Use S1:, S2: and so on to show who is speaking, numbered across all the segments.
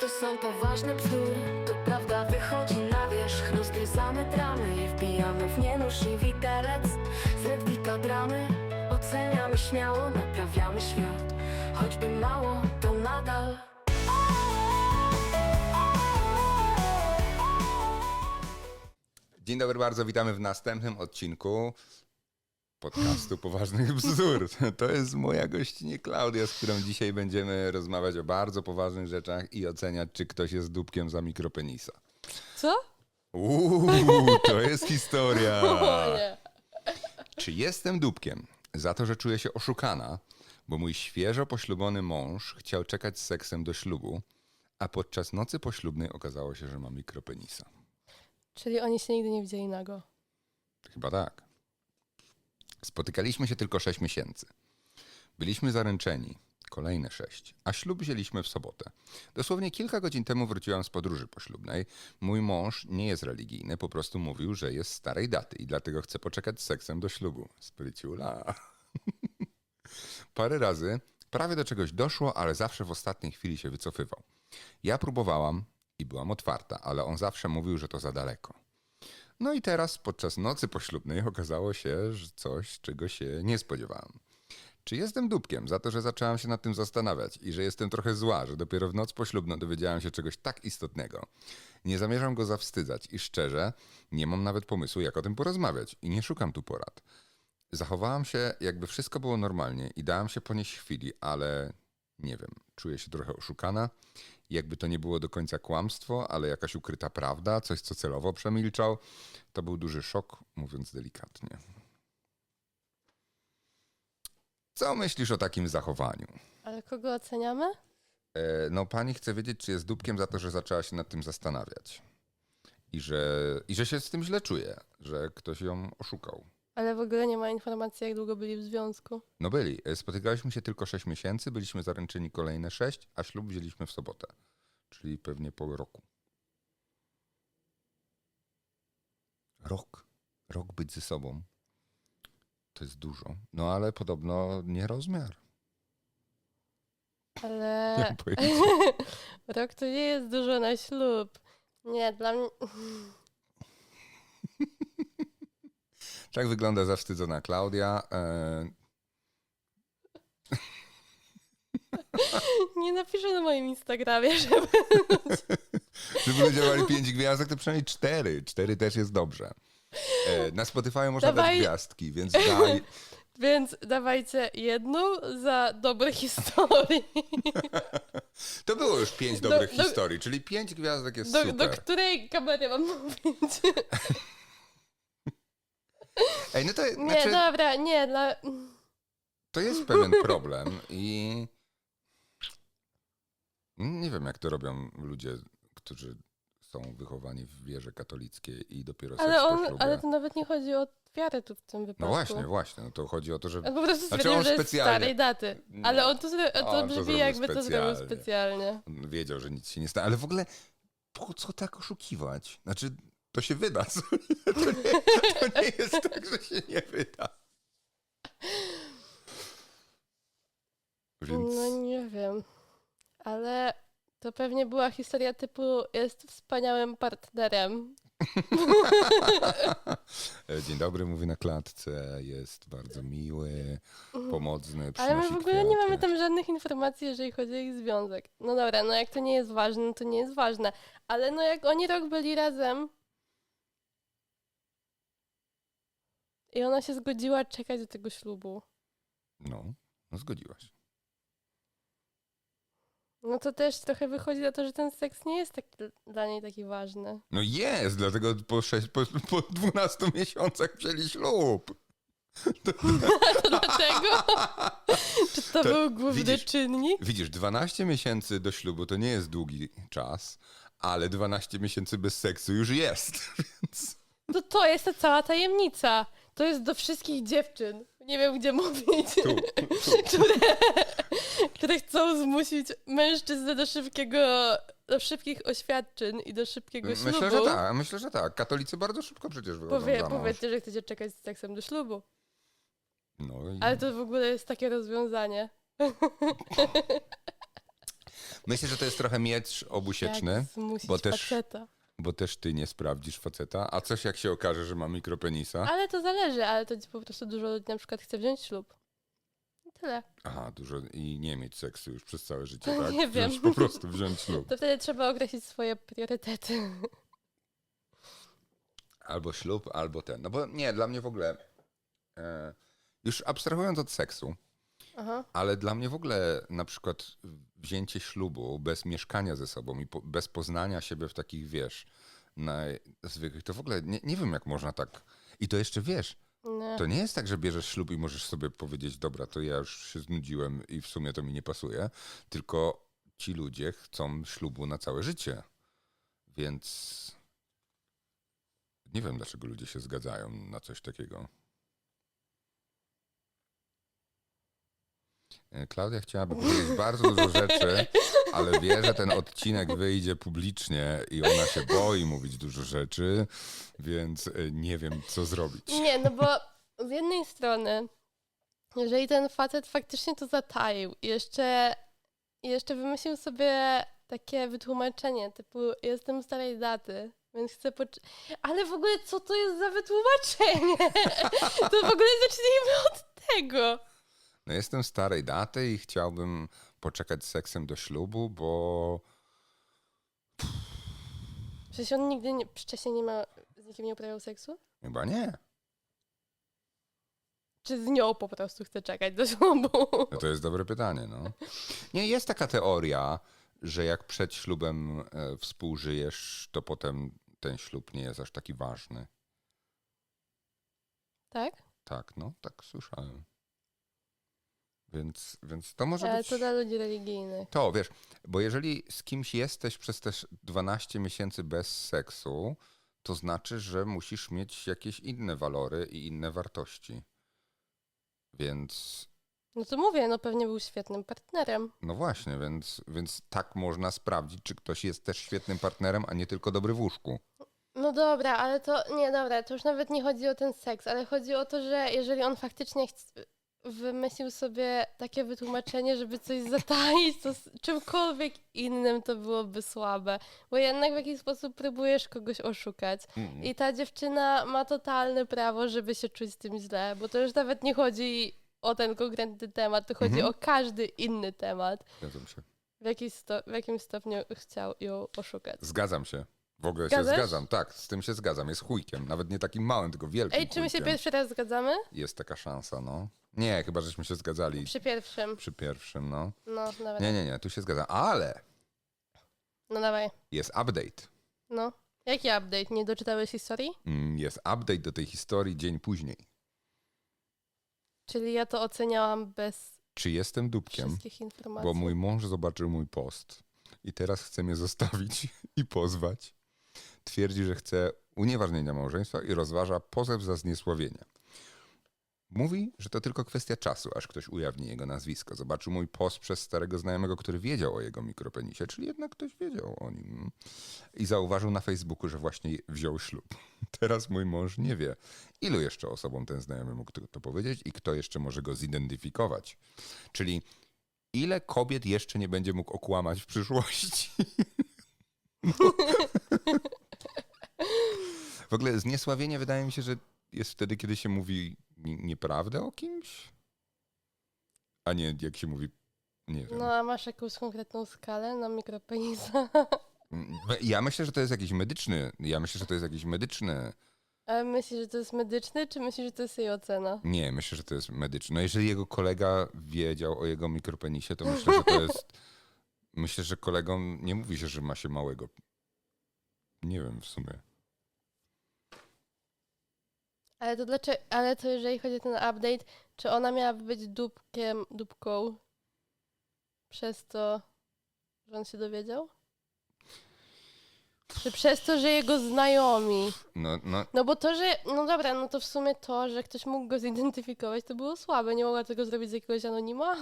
S1: To są poważne bzdury, to prawda wychodzi na wierzch. Rozgryzamy dramy i wbijamy w nie i widelec Z redwika dramy oceniamy śmiało, naprawiamy świat. Choćby mało, to nadal.
S2: Dzień dobry bardzo, witamy w następnym odcinku podcastu Poważnych Bzdur. To jest moja gościnie Klaudia, z którą dzisiaj będziemy rozmawiać o bardzo poważnych rzeczach i oceniać, czy ktoś jest dupkiem za mikropenisa.
S3: Co?
S2: Uuu, to jest historia. Czy jestem dupkiem za to, że czuję się oszukana, bo mój świeżo poślubiony mąż chciał czekać z seksem do ślubu, a podczas nocy poślubnej okazało się, że ma mikropenisa?
S3: Czyli oni się nigdy nie widzieli nago.
S2: Chyba tak. Spotykaliśmy się tylko 6 miesięcy. Byliśmy zaręczeni kolejne 6, a ślub wzięliśmy w sobotę. Dosłownie kilka godzin temu wróciłam z podróży poślubnej. Mój mąż nie jest religijny, po prostu mówił, że jest starej daty i dlatego chce poczekać z seksem do ślubu. Spryciula. Parę razy prawie do czegoś doszło, ale zawsze w ostatniej chwili się wycofywał. Ja próbowałam i byłam otwarta, ale on zawsze mówił, że to za daleko. No i teraz podczas nocy poślubnej okazało się, że coś, czego się nie spodziewałam. Czy jestem dupkiem za to, że zaczęłam się nad tym zastanawiać i że jestem trochę zła, że dopiero w noc poślubną dowiedziałam się czegoś tak istotnego? Nie zamierzam go zawstydzać i szczerze nie mam nawet pomysłu, jak o tym porozmawiać i nie szukam tu porad. Zachowałam się, jakby wszystko było normalnie i dałam się ponieść chwili, ale nie wiem, czuję się trochę oszukana. Jakby to nie było do końca kłamstwo, ale jakaś ukryta prawda, coś co celowo przemilczał. To był duży szok, mówiąc delikatnie. Co myślisz o takim zachowaniu?
S3: Ale kogo oceniamy?
S2: E, no, pani chce wiedzieć, czy jest dupkiem za to, że zaczęła się nad tym zastanawiać. I że, I że się z tym źle czuje, że ktoś ją oszukał.
S3: Ale w ogóle nie ma informacji, jak długo byli w związku.
S2: No byli. E, Spotykaliśmy się tylko 6 miesięcy, byliśmy zaręczeni kolejne 6, a ślub wzięliśmy w sobotę. Czyli pewnie po roku. Rok. Rok być ze sobą. To jest dużo. No ale podobno nie rozmiar. Nie
S3: Ale
S2: mam pojęcia.
S3: rok to nie jest dużo na ślub. Nie, dla mnie...
S2: Tak wygląda zawstydzona Klaudia. E,
S3: Nie napiszę na moim Instagramie, żeby...
S2: Żeby ludzie dawali 5 gwiazdek, to przynajmniej 4. 4 też jest dobrze. E, na Spotify można dać
S3: Dawaj.
S2: gwiazdki, więc daj.
S3: Więc dawajcie jedną za dobre historii.
S2: To było już 5
S3: Do-
S2: dobrych
S3: do-
S2: historii, czyli 5 gwiazdek jest
S3: Do,
S2: super.
S3: do której kamery mam mówić?
S2: Ej, no to,
S3: Nie,
S2: znaczy,
S3: dobra, nie, dla...
S2: to jest pewien problem i nie wiem, jak to robią ludzie, którzy są wychowani w wierze katolickiej i dopiero seks
S3: Ale,
S2: po
S3: on,
S2: ślubie.
S3: ale to nawet nie chodzi o wiarę tu w tym wypadku.
S2: No właśnie, właśnie. No to chodzi o to, że
S3: On po prostu
S2: Znaczy,
S3: stwierdził,
S2: on
S3: że jest
S2: specjalnie-
S3: starej daty.
S2: Nie.
S3: Ale on to, zro... to
S2: On to
S3: brzmi
S2: zrobił
S3: jakby to zrobił
S2: specjalnie. wiedział, że nic się nie stanie. Ale w ogóle po co tak oszukiwać? Znaczy, to się wyda. To nie, to nie jest tak, że się nie wyda. Więc
S3: No nie wiem. Ale to pewnie była historia typu jest wspaniałym partnerem.
S2: E, Dzień dobry, mówi na klatce, jest bardzo miły, pomocny,
S3: Ale my w ogóle nie mamy
S2: kwiaty.
S3: tam żadnych informacji, jeżeli chodzi o ich związek. No dobra, no jak to nie jest ważne, no to nie jest ważne. Ale no jak oni rok byli razem i ona się zgodziła czekać do tego ślubu,
S2: No, no zgodziłaś.
S3: no to też trochę wychodzi na to, że ten seks nie jest tak dla niej taki ważny.
S2: No jest, dlatego po, sześć, po, po 12 miesiącach wzięli ślub.
S3: To dlaczego? Czy to,
S2: To
S3: był główny
S2: widzisz-
S3: czynnik?
S2: Widzisz, 12 miesięcy do ślubu to nie jest długi czas, ale 12 miesięcy bez seksu już jest, więc...
S3: To to jest ta cała tajemnica. To jest do wszystkich dziewczyn. Nie wiem, gdzie mówić.
S2: Tu, tu.
S3: które, które chcą zmusić mężczyznę do szybkiego, do szybkich oświadczyn i do szybkiego ślubu.
S2: Myślę, że tak, myślę, że tak. Katolicy bardzo szybko przecież wychodzą
S3: Powie, powiedzcie, że chcecie czekać z seksem do ślubu.
S2: No i...
S3: Ale to w ogóle jest takie rozwiązanie.
S2: Myślę, że to jest trochę miecz obusieczny, bo też-
S3: faceta.
S2: Bo też ty nie sprawdzisz faceta, a coś jak się okaże, że ma mikropenisa.
S3: Ale to zależy, ale to po prostu dużo ludzi na przykład chce wziąć ślub. I tyle.
S2: Aha, dużo i nie mieć seksu już przez całe życie, tak?
S3: Nie
S2: wziąć,
S3: wiem.
S2: Po prostu wziąć ślub.
S3: To wtedy trzeba określić swoje priorytety.
S2: Albo ślub, albo ten. No bo nie, dla mnie w ogóle, e, już abstrahując od seksu,
S3: Aha.
S2: ale dla mnie w ogóle na przykład wzięcie ślubu bez mieszkania ze sobą i po, bez poznania siebie w takich, wiesz, na zwykłych, to w ogóle nie, nie wiem jak można tak... I to jeszcze, wiesz,
S3: Nie.
S2: To nie jest tak, że bierzesz ślub i możesz sobie powiedzieć, dobra, to ja już się znudziłem i w sumie to mi nie pasuje, tylko ci ludzie chcą ślubu na całe życie. Więc nie wiem, dlaczego ludzie się zgadzają na coś takiego. Klaudia chciałaby powiedzieć bardzo dużo rzeczy, ale wie, że ten odcinek wyjdzie publicznie i ona się boi mówić dużo rzeczy, więc e, nie wiem, co zrobić.
S3: Nie, no bo z jednej strony, jeżeli ten facet faktycznie to zataił i jeszcze, jeszcze wymyślił sobie takie wytłumaczenie typu jestem starej daty, więc chcę pocz... Ale w ogóle co to jest za wytłumaczenie? To w ogóle zacznijmy od tego.
S2: No jestem starej daty i chciałbym poczekać z seksem do ślubu, bo
S3: Przecież on nigdy nie, wcześniej nie ma, z nikim nie uprawiał seksu?
S2: chyba nie.
S3: Czy z nią po prostu chce czekać do ślubu?
S2: No to jest dobre pytanie, no. Nie, jest taka teoria, że jak przed ślubem e, współżyjesz, to potem ten ślub nie jest aż taki ważny.
S3: Tak?
S2: Tak, no, tak słyszałem. Więc, więc to może
S3: Ale
S2: być...
S3: to dla ludzi religijnych.
S2: To, wiesz, bo jeżeli z kimś jesteś przez też 12 miesięcy bez seksu, to znaczy, że musisz mieć jakieś inne walory i inne wartości. Więc,
S3: No to mówię, no pewnie był świetnym partnerem.
S2: no właśnie, więc, więc tak można sprawdzić, czy ktoś jest też świetnym partnerem, a nie tylko dobry w łóżku.
S3: No dobra, ale to nie dobra, to już nawet nie chodzi o ten seks, ale chodzi o to, że jeżeli on faktycznie chc- wymyślił sobie takie wytłumaczenie, żeby coś zataić, to z czymkolwiek innym to byłoby słabe. Bo jednak w jakiś sposób próbujesz kogoś oszukać.
S2: Mm.
S3: I ta dziewczyna ma totalne prawo, żeby się czuć z tym źle, bo to już nawet nie chodzi o ten konkretny temat, to chodzi
S2: Mhm.
S3: o każdy inny temat.
S2: Zgadzam się.
S3: W, jakiś w jakim stopniu chciał ją oszukać.
S2: Zgadzam się. W ogóle
S3: Zgadzasz?
S2: się zgadzam. Tak, z tym się zgadzam. Jest chujkiem. Nawet nie takim małym, tylko wielkim
S3: Ej, czy my się pierwszy raz zgadzamy?
S2: Jest taka szansa, no. Nie, chyba żeśmy się zgadzali
S3: Przy pierwszym.
S2: przy pierwszym, no.
S3: No, dobra.
S2: Nie, nie, nie, tu się zgadzam. Ale
S3: No dawaj.
S2: jest update.
S3: No. Jaki update? Nie doczytałeś historii?
S2: Mm, Jest update do tej historii dzień później.
S3: Czyli ja to oceniałam bez
S2: Czy jestem dupkiem?
S3: wszystkich informacji.
S2: Bo mój mąż zobaczył mój post i teraz chce mnie zostawić i pozwać. Twierdzi, że chce unieważnienia małżeństwa i rozważa pozew za zniesławienie. Mówi, że to tylko kwestia czasu, aż ktoś ujawni jego nazwisko. Zobaczył mój post przez starego znajomego, który wiedział o jego mikropenisie, czyli jednak ktoś wiedział o nim. I zauważył na Facebooku, że właśnie wziął ślub. Teraz mój mąż nie wie, ilu jeszcze osobom ten znajomy mógł to- powiedzieć i kto jeszcze może go zidentyfikować. Czyli ile kobiet jeszcze nie będzie mógł okłamać w przyszłości? w ogóle zniesławienie wydaje mi się, że jest wtedy, kiedy się mówi ni- nieprawdę o kimś, a nie jak się mówi, nie wiem.
S3: No, a masz jakąś konkretną skalę na mikropenisa?
S2: Mm, Ja myślę, że to jest jakiś medyczny, ja myślę, że to jest jakiś medyczny,
S3: Ale myślisz, że to jest medyczny, czy myślisz, że to jest jej ocena?
S2: nie, myślę, że to jest medyczny. No jeżeli jego kolega wiedział o jego mikropenisie, to myślę, że to jest, myślę, że kolegom nie mówi się, że ma się małego. Nie wiem w sumie.
S3: Ale to dlaczego, ale to jeżeli chodzi o ten update, czy ona miałaby być dupkiem, dupką przez to, że on się dowiedział? Czy przez to, że jego znajomi?
S2: No, no,
S3: No bo to, że, no dobra, no to w sumie to, że ktoś mógł go zidentyfikować, to było słabe. Nie mogła tego zrobić z jakiegoś anonima?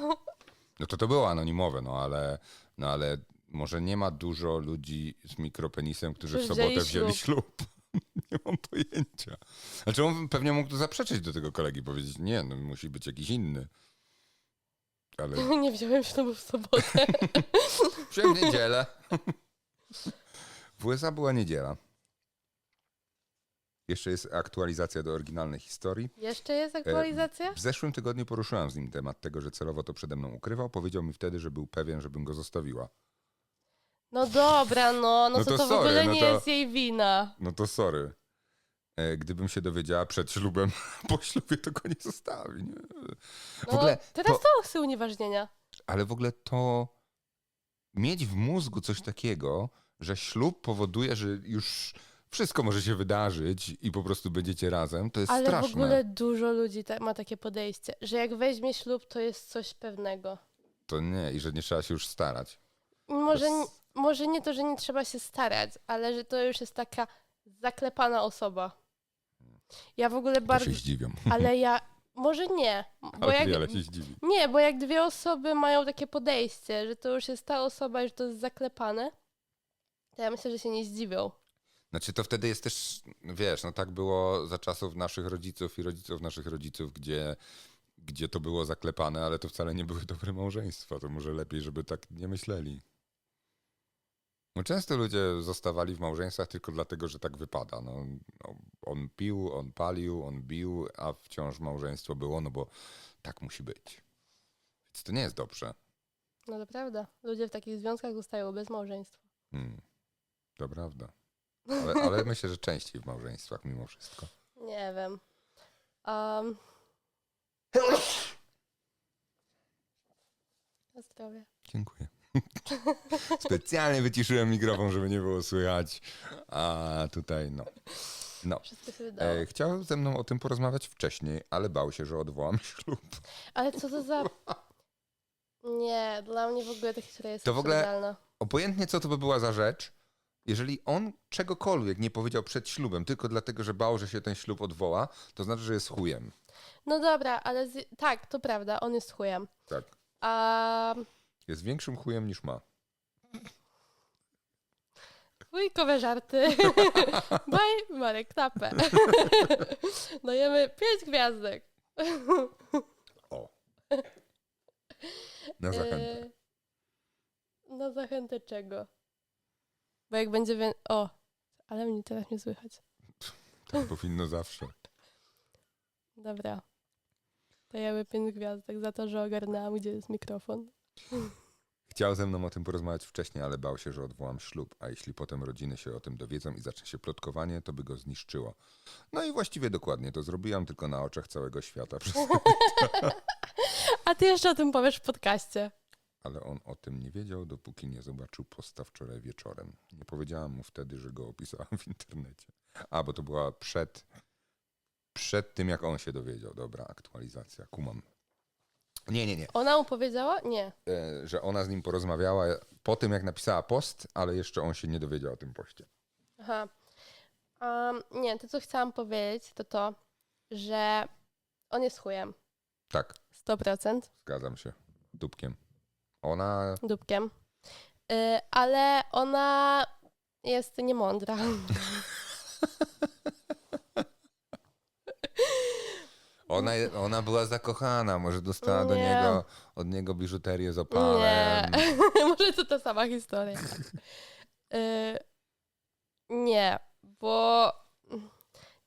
S2: No to to było anonimowe, no ale, no ale może nie ma dużo ludzi z mikropenisem, którzy w
S3: Którzy
S2: sobotę
S3: wzięli
S2: wzięli ślub. nie mam pojęcia. Znaczy on pewnie mógł to zaprzeczyć do tego kolegi, powiedzieć nie, no musi być jakiś inny. Ale
S3: Nie wziąłem ślubu w sobotę.
S2: wziąłem w niedzielę. W USA była niedziela. Jeszcze jest aktualizacja do oryginalnej historii.
S3: Jeszcze jest aktualizacja?
S2: W zeszłym tygodniu poruszyłam z nim temat tego, że celowo to przede mną ukrywał. Powiedział mi wtedy, że był pewien, żebym go zostawiła.
S3: No dobra, no, no,
S2: No
S3: to,
S2: to
S3: to w
S2: sorry,
S3: ogóle
S2: no
S3: nie
S2: to-
S3: jest jej wina.
S2: No to sorry. E, Gdybym się dowiedziała przed ślubem, po ślubie to go nie zostawi. Nie?
S3: No,
S2: ogóle
S3: teraz
S2: to-
S3: to chcę unieważnienia.
S2: Ale w ogóle to mieć w mózgu coś takiego, że ślub powoduje, że już wszystko może się wydarzyć i po prostu będziecie razem, to jest
S3: Ale
S2: straszne.
S3: w ogóle dużo ludzi ta, ma takie podejście, że jak weźmie ślub, to jest coś pewnego.
S2: To nie, i że nie trzeba się już starać.
S3: Może, n- może nie to, że nie trzeba się starać, ale że to już jest taka zaklepana osoba. Ja w ogóle bardzo.
S2: się zdziwią.
S3: Ale ja. Może nie. Bo
S2: Ale
S3: jak,
S2: wiele się zdziwi.
S3: nie, bo jak dwie osoby mają takie podejście, że to już jest ta osoba i że to jest zaklepane, to ja myślę, że się nie zdziwią.
S2: Znaczy to wtedy jest też, wiesz, no tak było za czasów naszych rodziców i rodziców naszych rodziców, gdzie, gdzie to było zaklepane, ale to wcale nie były dobre małżeństwa. To może lepiej, żeby tak nie myśleli. No często ludzie zostawali w małżeństwach tylko dlatego, że tak wypada. No, no, on pił, on palił, on bił, a wciąż małżeństwo było, no bo tak musi być. Więc to nie jest dobrze.
S3: No to prawda. Ludzie w takich związkach zostają bez małżeństwa.
S2: Hmm. To prawda. Ale, ale myślę, że częściej w małżeństwach mimo wszystko.
S3: Nie wiem. Um... Zdrowie.
S2: Dziękuję. Specjalnie wyciszyłem mikrofon, żeby nie było słychać. A tutaj no. No. E, chciał ze mną o tym porozmawiać wcześniej, ale bał się, że odwołam ślub.
S3: Ale co to za... Nie, dla mnie w ogóle ta historia jest
S2: To w ogóle-. Obojętnie co to by była za rzecz, jeżeli on czegokolwiek nie powiedział przed ślubem, tylko dlatego, że bał, że się ten ślub odwoła, to znaczy, że jest chujem.
S3: No dobra, ale z... tak, to prawda, on jest chujem.
S2: Tak.
S3: A
S2: Jest większym chujem niż ma.
S3: wujkowe żarty. Bye, Marek Tapę. Dajemy pięć gwiazdek.
S2: O. Na zachętę.
S3: E, Na zachętę czego? Bo jak będzie wię... O, ale mnie teraz nie słychać.
S2: Tak powinno zawsze.
S3: Dobra. Dajemy pięć gwiazdek za to, że ogarnęłam, gdzie jest mikrofon.
S2: Chciał ze mną o tym porozmawiać wcześniej, ale bał się, że odwołam ślub, a jeśli potem rodziny się o tym dowiedzą i zacznie się plotkowanie, to by go zniszczyło. No i właściwie dokładnie to zrobiłam, tylko na oczach całego świata. Przez-
S3: A ty jeszcze o tym powiesz w podcaście.
S2: Ale on o tym nie wiedział, dopóki nie zobaczył posta wczoraj wieczorem. Nie powiedziałam mu wtedy, że go opisałam w internecie. A, bo to była przed, przed tym, jak on się dowiedział. Dobra, aktualizacja, kumam. Nie, nie, nie.
S3: Ona mu powiedziała? Nie.
S2: E, że ona z nim porozmawiała po tym, jak napisała post, ale jeszcze on się nie dowiedział o tym poście.
S3: Aha. Um, nie, to co chciałam powiedzieć, to to, że on jest chujem.
S2: Tak,
S3: 100%
S2: zgadzam się. Dupkiem. Ona.
S3: dupkiem. Y, ale ona jest niemądra.
S2: Ona, ona była zakochana, może dostała do
S3: Nie.
S2: niego od niego biżuterię z
S3: Nie.
S2: opałem.
S3: Może to ta sama historia. Y, nie, bo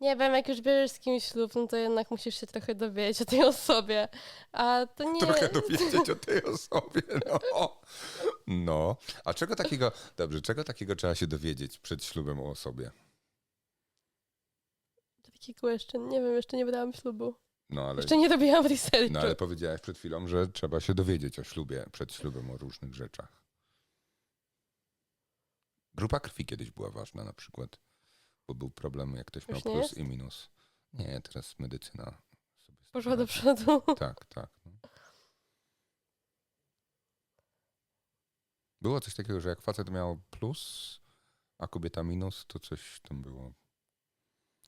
S3: nie wiem, jak już bierzesz z kimś ślub, no to jednak musisz się trochę dowiedzieć o tej osobie. A to nie.
S2: Trochę dowiedzieć o tej osobie. No. no. A czego takiego. Dobrze, czego takiego trzeba się dowiedzieć przed ślubem o osobie?
S3: Takiego jeszcze, nie wiem, jeszcze nie brałam ślubu.
S2: No ale.
S3: Jeszcze nie robiłam researchu.
S2: No ale powiedziałaś przed chwilą, że trzeba się dowiedzieć o ślubie, przed ślubem o różnych rzeczach. Grupa krwi kiedyś była ważna na przykład, bo był problem, jak ktoś miał
S3: Już nie
S2: plus
S3: jest?
S2: i minus. Nie, teraz medycyna sobie z tym
S3: Poszła do
S2: radzi.
S3: przodu.
S2: Tak, tak. No. Było coś takiego, że jak facet miał plus, a kobieta minus, to coś tam było.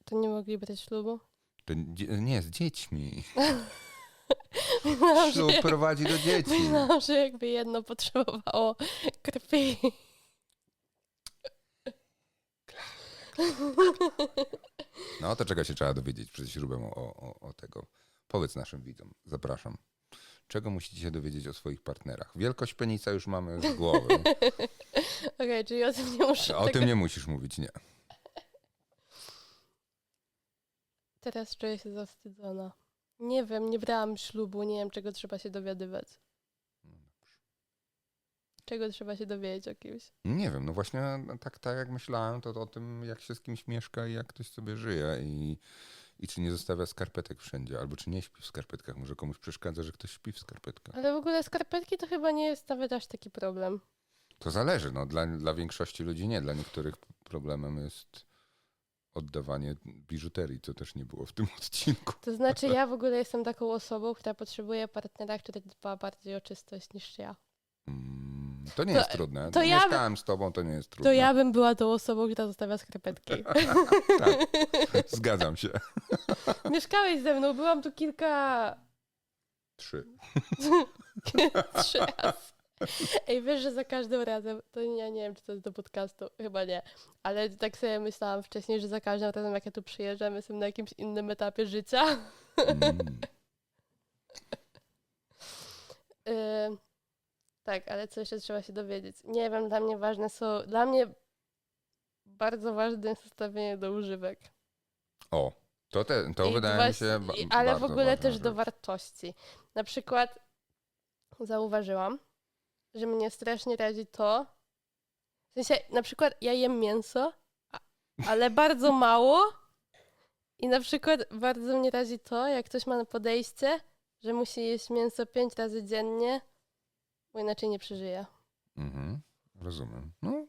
S3: To nie mogli brać ślubu.
S2: To nie, z dziećmi.
S3: Myślałam,
S2: Ślub
S3: że,
S2: prowadzi do dzieci.
S3: myślałam, że jakby jedno potrzebowało krwi.
S2: No to czego się trzeba dowiedzieć przed ślubem o, o, o tego. Powiedz naszym widzom, zapraszam. czego musicie się dowiedzieć o swoich partnerach. Wielkość penisa już mamy z głowy.
S3: Okej, czyli o tym nie muszę
S2: O
S3: tego...
S2: tym nie musisz mówić, nie.
S3: Teraz czuję się zawstydzona. Nie wiem, nie brałam ślubu, nie wiem czego trzeba się dowiadywać. Czego trzeba się dowiedzieć o kimś.
S2: Nie wiem, no właśnie no tak, tak jak myślałem, to o tym, jak się z kimś mieszka i jak ktoś sobie żyje i, i czy nie zostawia skarpetek wszędzie, albo czy nie śpi w skarpetkach. Może komuś przeszkadza, że ktoś śpi w skarpetkach.
S3: Ale w ogóle skarpetki to chyba nie jest nawet aż taki problem.
S2: To zależy, no dla, dla większości ludzi nie, dla niektórych problemem jest oddawanie biżuterii, co też nie było w tym odcinku.
S3: To znaczy ja w ogóle jestem taką osobą, która potrzebuje partnera, który dba bardziej o czystość niż ja.
S2: Mm, to nie
S3: To-
S2: jest trudne.
S3: to ja-
S2: Mieszkałem z tobą, to nie jest trudne.
S3: To ja bym była tą osobą, która zostawia skarpetki.
S2: Tak, zgadzam się.
S3: Mieszkałeś ze mną, byłam tu kilka...
S2: Trzy.
S3: trzy razy. Ej, wiesz, że za każdym razem, to ja nie wiem, czy to jest do podcastu, chyba nie, ale tak sobie myślałam wcześniej, że za każdym razem, jak ja tu przyjeżdżam, jestem na jakimś innym etapie życia.
S2: Mm.
S3: Yy, tak, ale co jeszcze trzeba się dowiedzieć? Nie wiem, dla mnie ważne są, dla mnie bardzo ważne jest ustawienie do używek.
S2: O, to, te, to
S3: I
S2: wydaje
S3: właśnie-
S2: mi się. Ba-
S3: ale w ogóle też do
S2: rzecz.
S3: wartości. Na przykład zauważyłam, że mnie strasznie razi to, w sensie na przykład ja jem mięso, ale bardzo mało i na przykład bardzo mnie razi to, jak ktoś ma na podejście, że musi jeść mięso pięć razy dziennie, bo inaczej nie przeżyje.
S2: Mhm, rozumiem. No,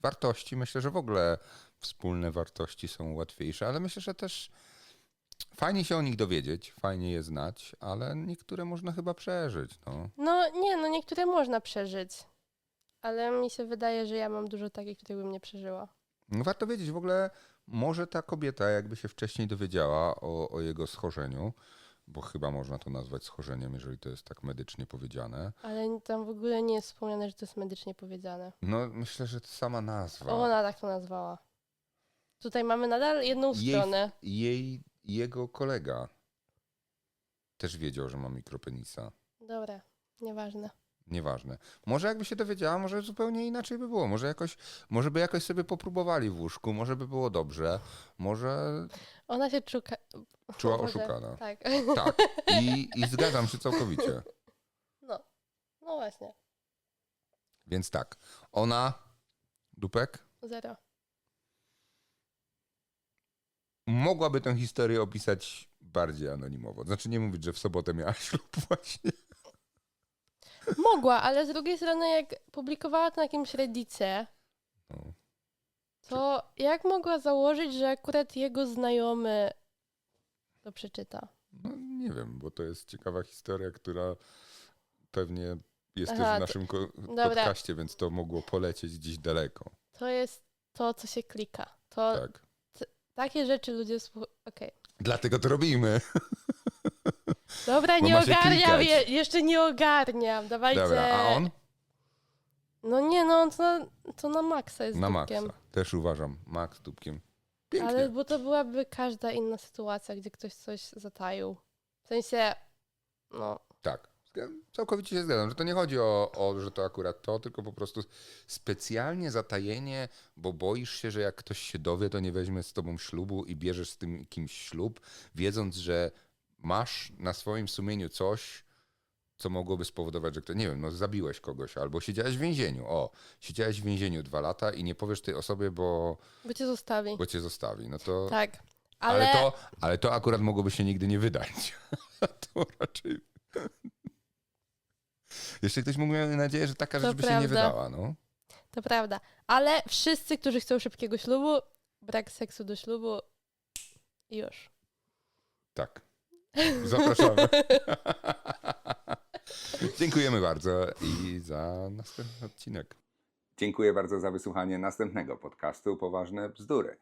S2: wartości, myślę, że w ogóle wspólne wartości są łatwiejsze, ale myślę, że też fajnie się o nich dowiedzieć, fajnie je znać, ale niektóre można chyba przeżyć. No.
S3: No nie, no niektóre można przeżyć, ale mi się wydaje, że ja mam dużo takich, których bym nie przeżyła.
S2: No, Warto wiedzieć w ogóle, może ta kobieta jakby się wcześniej dowiedziała o, o jego schorzeniu, bo chyba można to nazwać schorzeniem, jeżeli to jest tak medycznie powiedziane.
S3: Ale tam w ogóle nie jest wspomniane, że to jest medycznie powiedziane.
S2: No myślę, że to sama nazwa.
S3: Ona tak to nazwała. Tutaj mamy nadal jedną
S2: Jej-
S3: stronę.
S2: Jej, jego kolega też wiedział, że ma mikropenisa.
S3: Dobra, nieważne.
S2: Nieważne. Może jakby się dowiedziała, może zupełnie inaczej by było. Może jakoś, może by jakoś sobie popróbowali w łóżku, może by było dobrze, może
S3: Ona się czuka...
S2: czuła
S3: o Boże,
S2: oszukana.
S3: Tak.
S2: Tak. I, I zgadzam się całkowicie.
S3: No. No właśnie.
S2: Więc tak. Ona, Dupek,
S3: Zero.
S2: Mogłaby tę historię opisać bardziej anonimowo. Znaczy nie mówić, że w sobotę miała ślub właśnie.
S3: Mogła, ale z drugiej strony jak publikowała to na jakimś reddicie,
S2: No.
S3: to jak mogła założyć, że akurat jego znajomy to przeczyta?
S2: No nie wiem, bo to jest ciekawa historia, która pewnie jest
S3: Aha,
S2: też w naszym ko- podcaście, więc to mogło polecieć gdzieś daleko.
S3: To jest to, co się klika. To
S2: Tak.
S3: Takie rzeczy ludzie... słu- Okej.
S2: Dlatego to robimy.
S3: Dobra,
S2: Bo
S3: nie
S2: ma się
S3: ogarniam,
S2: klikać.
S3: je, jeszcze nie ogarniam. Dawajcie.
S2: Dobra, a on?
S3: No nie, no on to na, to na maksa jest
S2: Na
S3: dupkiem.
S2: maksa. Też uważam. Max dupkiem. Pięknie.
S3: Ale bo to byłaby każda inna sytuacja, gdzie ktoś coś zataił. W sensie, no,
S2: Tak. Całkowicie się zgadzam, że to nie chodzi o, o, że to akurat to, tylko po prostu specjalnie zatajenie, bo boisz się, że jak ktoś się dowie, to nie weźmie z tobą ślubu i bierzesz z tym kimś ślub, wiedząc, że masz na swoim sumieniu coś, co mogłoby spowodować, że ktoś, nie wiem, no zabiłeś kogoś, albo siedziałeś w więzieniu. O, siedziałeś w więzieniu dwa lata i nie powiesz tej osobie, bo,
S3: bo cię zostawi.
S2: bo cię zostawi. No to,
S3: Tak.
S2: ale...
S3: Ale,
S2: to, ale to akurat mogłoby się nigdy nie wydać. to raczej... Jeszcze ktoś mógł mieć nadzieję, że taka
S3: To
S2: rzecz by się nie
S3: prawda.
S2: wydała. No.
S3: to prawda. Ale wszyscy, którzy chcą szybkiego ślubu, brak seksu do ślubu i już.
S2: Tak. Zapraszamy. Dziękujemy bardzo i za następny odcinek. Dziękuję bardzo za wysłuchanie następnego podcastu Poważne Bzdury.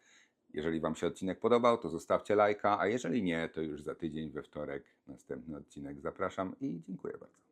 S2: Jeżeli Wam się odcinek podobał, to zostawcie lajka, a jeżeli nie, to już za tydzień we wtorek następny odcinek zapraszam i dziękuję bardzo.